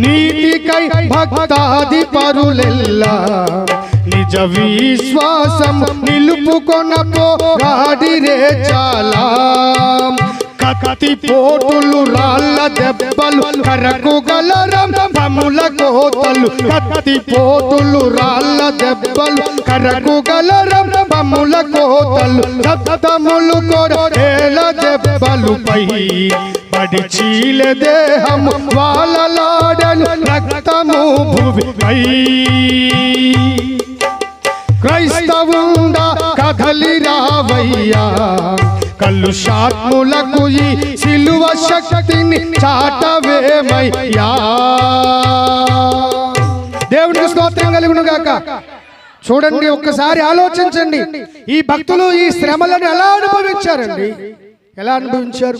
నీతికై భక్తాది పరులెల్లా నిజ విశ్వాసం నిలుపుకొన పోరాడిరే చాలా కత్తి పోటులు రాళ్ళ దెబ్బలు కరకు గలరం పముల కోతలు. కత్తి పోటులు రాళ్ళ దెబ్బలు కరకు గలరం పముల కోతలు. సప్తములు కొర దెబ్బలు పై పడి చీల దేహము వాళ్ళలాడను రక్తము భూమిపై క్రైస్తవుండా కథలి రావయ్యా. కళ్ళు శాత్ములకు ఈ సిలువ శక్తిని చాటవేమయ్యా. దేవునికి స్తోత్రం కలుగును గాక. చూడండి ఒక్కసారి ఆలోచించండి. ఈ భక్తులు ఈ శ్రమలను ఎలా అనుభవించారండి? ఎలా అనుభవించారు?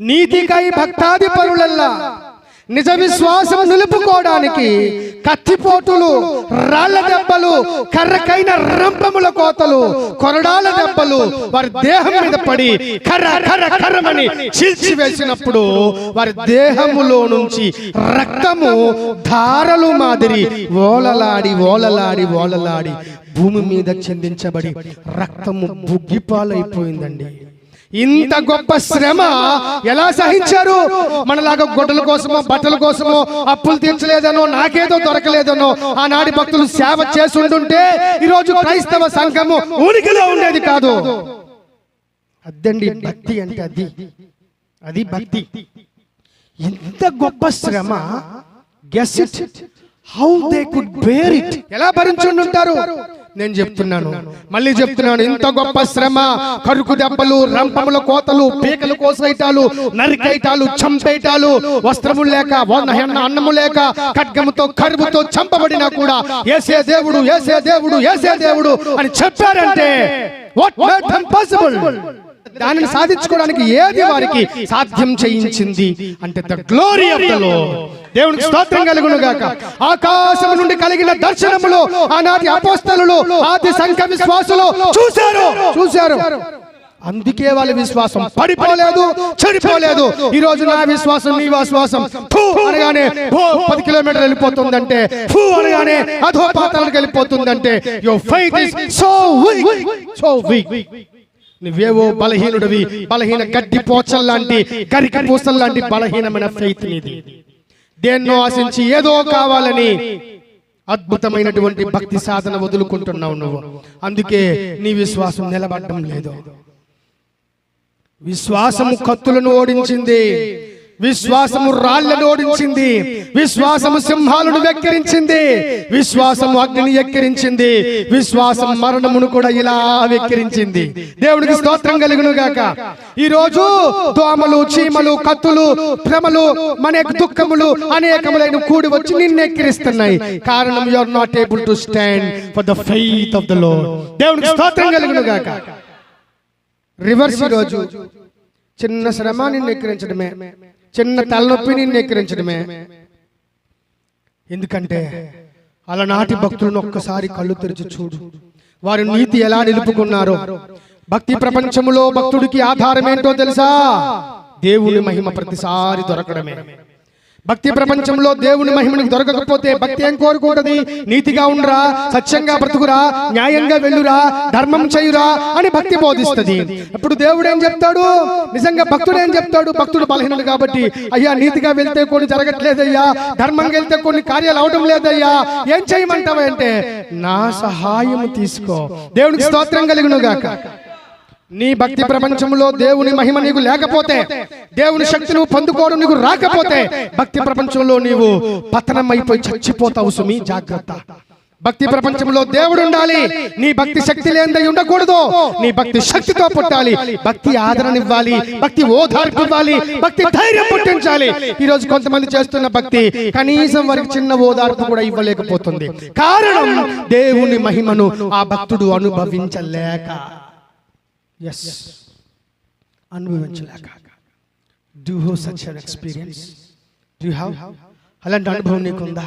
నీతికై భక్తాది పరులల్లా నిజ విశ్వాసం నిలుపుకోవడానికి కత్తిపోటులు రాళ్ళ దెబ్బలు కర్రకైన రంపముల కోతలు కొరడాల దెబ్బలు వారి దేహం మీద పడి కర్ర కర్ర కర్రమని చీల్చి వేసినప్పుడు వారి దేహములో నుంచి రక్తము ధారలు మాదిరి ఓలలాడి ఓలలాడి ఓలలాడి భూమి మీద చెందించబడి రక్తము బుగ్గిపాలైపోయిందండి. ఇంత గొప్ప శ్రమ ఎలా సహించారు? మనలాగా గొడ్డల కోసమో బట్టల కోసమో అప్పులు తీర్చలేదనో నాకేదో దొరకలేదనో ఆనాటి భక్తులు సేవ చేసుంటుంటే ఈరోజు క్రైస్తవ సంఘము ఉనికిలో ఉండేది కాదు. అద్దండి భక్తి అంటే అది. అది భక్తి. ఎంత గొప్ప శ్రమ. Guess it how they could bear it ఎలా భరించుంటారు నేను చెప్తున్నాను. మళ్ళీ చెప్తున్నాను. ఇంత గొప్ప శ్రమ కరుకు దెబ్బలు రంపముల కోతలు పీకలు కోసైటాలు నరికైటాలు చంపేటాలు వస్త్రములు లేక అన్నము లేక ఖడ్గముతో కరువుతో చంపబడినా కూడా ఏసే దేవుడు ఏసే దేవుడు ఏసే దేవుడు అని చెప్పారంటే వాట్ మేడ్ దెమ్ పాసిబుల్ దానిని సాధించుకోవడానికి ఏది వారికి సాధ్యం చేయించింది? అంటే the glory of the lord దేవునికి స్తోత్రం కలుగును గాక. ఆకాశం నుండి కలిగిన దర్శనములో ఆనాటి అపోస్తలులు ఆది సంఘ విశ్వాసులు చూశారు. చూశారు. అందుకే వాళ్ళ విశ్వాసం పడిపోలేదు చెడిపోలేదు. ఈ రోజు నా విశ్వాసం నీ విశ్వాసం ఫూ అనగానే పది కిలోమీటర్లు వెళ్ళిపోతుందంటే ఫూ అనగానే అధో పాతాలకు వెళ్ళిపోతుందంటే your fight is so weak so weak నువ్వేవో బలహీనుడివి బలహీన గడ్డి పోచల్లాంటి గరిక పూసల్లాంటి బలహీనమైన ఫెయిత్ నీది. దేన్నో ఆశించి ఏదో కావాలని అద్భుతమైనటువంటి భక్తి సాధన వదులుకుంటున్నావు నువ్వు. అందుకే నీ విశ్వాసం నిలబడడం లేదు. విశ్వాసము కత్తులను ఓడించింది. విశ్వాసము రాళ్ళను ఓడించింది. విశ్వాసము సింహాలను వెక్కిరించింది. విశ్వాసము అగ్నిని ఎక్కిరించింది. విశ్వాసం మరణమును కూడా ఇలా వెక్కిరించింది. దేవుడికి స్తోత్రం కలుగును గాక ఈ రోజు దోమలు చీమలు కత్తులు భ్రమలు అనేక దుఃఖములు అనేకములైన కూడి వచ్చి నిన్ను ఎక్కిరిస్తున్నాయి. కారణం you are not able to stand for the faith of the lord దేవుడికి స్తోత్రం కలుగును గాక రివర్స్ రోజు చిన్న శ్రమ నిన్ను ఎక్కిరించడమే. చిన్న తలనొప్పి నిన్ను ఎక్కిరించడమే. ఎందుకంటే అలనాటి భక్తులను ఒక్కసారి కళ్ళు తెరిచి చూడు. వారి నీతి ఎలా నిలుపుకున్నారో. భక్తి ప్రపంచములో భక్తుడికి ఆధారం ఏంటో తెలుసా? దేవుని మహిమ ప్రతిసారి దొరకడమే. భక్తి ప్రపంచంలో దేవుని మహిమనికి దొరకకపోతే భక్తి ఏం కోరుకుంటది? నీతిగా ఉండరా సత్యంగా బ్రతుకురా న్యాయంగా వెళ్ళురా ధర్మం చేయురా అని భక్తి బోధిస్తుంది. ఇప్పుడు దేవుడు ఏం చెప్తాడు? నిజంగా భక్తుడు ఏం చెప్తాడు? భక్తుడు బలహీనుడు కాబట్టి అయ్యా నీతిగా వెళ్తే కొన్ని జరగట్లేదయ్యా ధర్మంగా వెళ్తే కొన్ని కార్యాలు అవడం లేదయ్యా. ఏం చేయమంటావు అంటే నా సహాయం తీసుకో. దేవునికి స్తోత్రం కలిగిన గాక నీ భక్తి ప్రపంచంలో దేవుని మహిమ నీకు లేకపోతే దేవుని శక్తి నువ్వు పొందుకోవడం నీకు రాకపోతే భక్తి ప్రపంచంలో నీవు పతనం అయిపోయి చచ్చిపోతావు సుమి జాగ్రత్త. భక్తి ప్రపంచంలో దేవుడు ఉండాలి. నీ భక్తి శక్తి లేనిదై ఉండకూడదు. నీ భక్తి శక్తితో పుట్టాలి. భక్తి ఆదరణ ఇవ్వాలి. భక్తి ఓదార్పు ఇవ్వాలి. భక్తి ధైర్యం పుట్టించాలి. ఈ రోజు కొంతమంది చేస్తున్న భక్తి కనీసం వారికి చిన్న ఓదార్పు కూడా ఇవ్వలేకపోతుంది. కారణం దేవుని మహిమను ఆ భక్తుడు అనుభవించలేక yes అనుభవించలేక do who such an experience do have అలాంటి అనుభవం నీకుందా